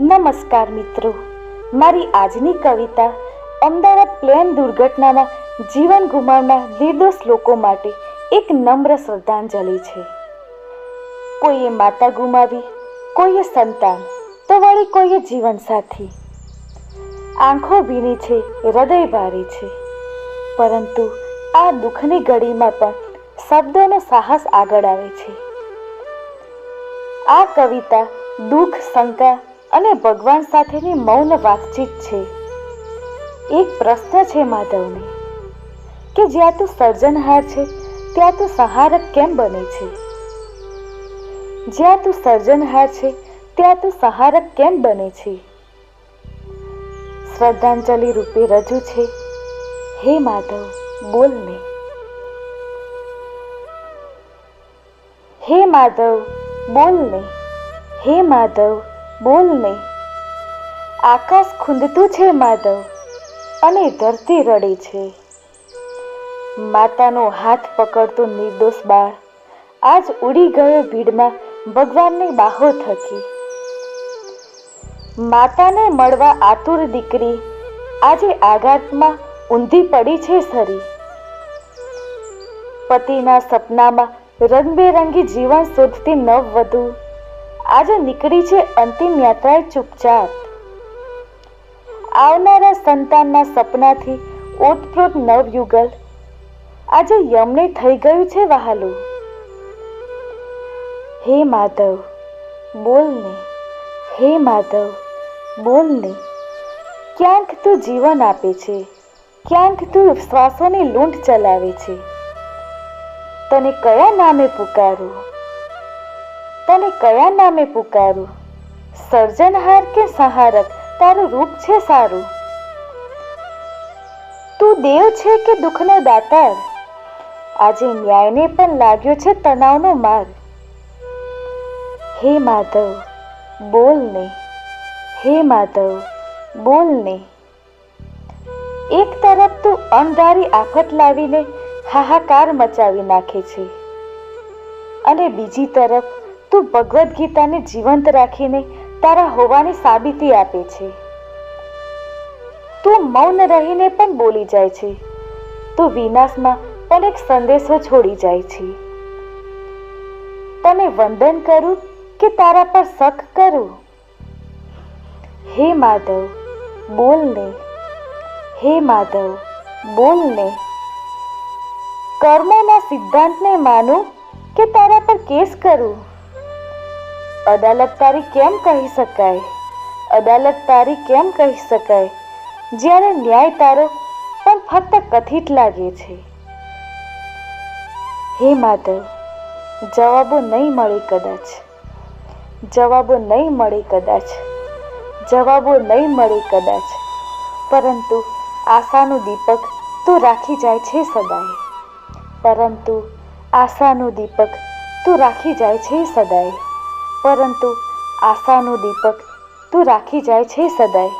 નમસ્કાર મિત્રો. મારી આજની કવિતા અમદાવાદ પ્લેન દુર્ઘટનામાં જીવન ગુમાવનાર નિર્દોષ લોકો માટે એક નમ્ર શ્રદ્ધાંજલિ છે. કોઈએ માતા ગુમાવી, કોઈએ સંતાન, તો વળી કોઈએ જીવનસાથી. આંખો ભીની છે, હૃદય ભારે છે. પરંતુ આ દુઃખની ઘડીમાં પણ શબ્દોનો સાહસ આગળ આવે છે. આ કવિતા દુઃખ, શંકા અને ભગવાન સાથેની મૌન વાતચીત છે. એક પ્રશ્ન છે માધવને, કે જ્યાં તું સર્જનહાર છે, ત્યાં તું સહારક કેમ બને છે? જ્યાં તું સર્જનહાર છે, ત્યાં તું સહારક કેમ બને છે? શ્રદ્ધાંજલિ રૂપે રજૂ છે. હે માધવ, બોલ ને. હે માધવ, બોલ ને. હે માધવ બોલ ને. આકાશ ખૂંદતું છે, માધવ, અને ધરતી રડે છે. માતાનો હાથ પકડતો નિર્દોષ બાળ આજ ઉડી ગયો ભીડમાં ભગવાનની બાહો થકી. માતાને મળવા આતુર દીકરી આજે આઘાતમાં ઊંધી પડી છે સરી. પતિના સપનામાં રંગબેરંગી જીવન શોધતી નવવધુ આજે નીકળી છે અંતિમ યાત્રાએ ચૂપચાપ. આવનારા સંતાનના સપનાથી ઓતપ્રોત નવયુગલ. આજે યમને થઈ ગયું છે વહાલું. હે માધવ, બોલ ને. હે માધવ, બોલ ને. ક્યાંક તું જીવન આપે છે, ક્યાંક તું શ્વાસોની લૂંટ ચલાવે છે. તને કયા નામે પુકારું? તને કયા નામે પુકારું? સર્જનહાર કે સહારક? તારું રૂપ છે સારું. તું દેવ છે કે દુઃખનો દાતાર? આજે ન્યાયને પણ લાગ્યો છે તણાવનો માર. હે માધવ, બોલ ને. હે માધવ, બોલ ને. એક તરફ તું અણધારી આફત લાવીને હાહાકાર મચાવી નાખે છે. અને બીજી તરફ તું ભગવદ્ ગીતાને જીવંત રાખીને તારા હોવાની સાબિતી આપે છે. તું મૌન રહીને પણ બોલી જાય છે. તું વિનાશમાં પણ એક સંદેશો છોડી જાય છે. તને વંદન કરું કે તારા પર શક કરું? હે માધવ, બોલ ને. હે માધવ, બોલ ને. કર્મોના સિદ્ધાંતને માનું કે તારા પર કેસ કરું? અદાલત તારી કેમ કહી શકાય? અદાલત તારી કેમ કહી શકાય? જ્યારે ન્યાય તારો પણ ફક્ત કથિત લાગે છે. હે માધવ, જવાબો નહીં મળે કદાચ. જવાબો નહીં મળે કદાચ. જવાબો નહીં મળે કદાચ. પરંતુ આશાનું દીપક તું રાખી જાય છે સદાય. પરંતુ આશાનું દીપક તું રાખી જાય છે સદાય. પરંતુ આશાનું દીપક તું રાખી જાય છે સદાય.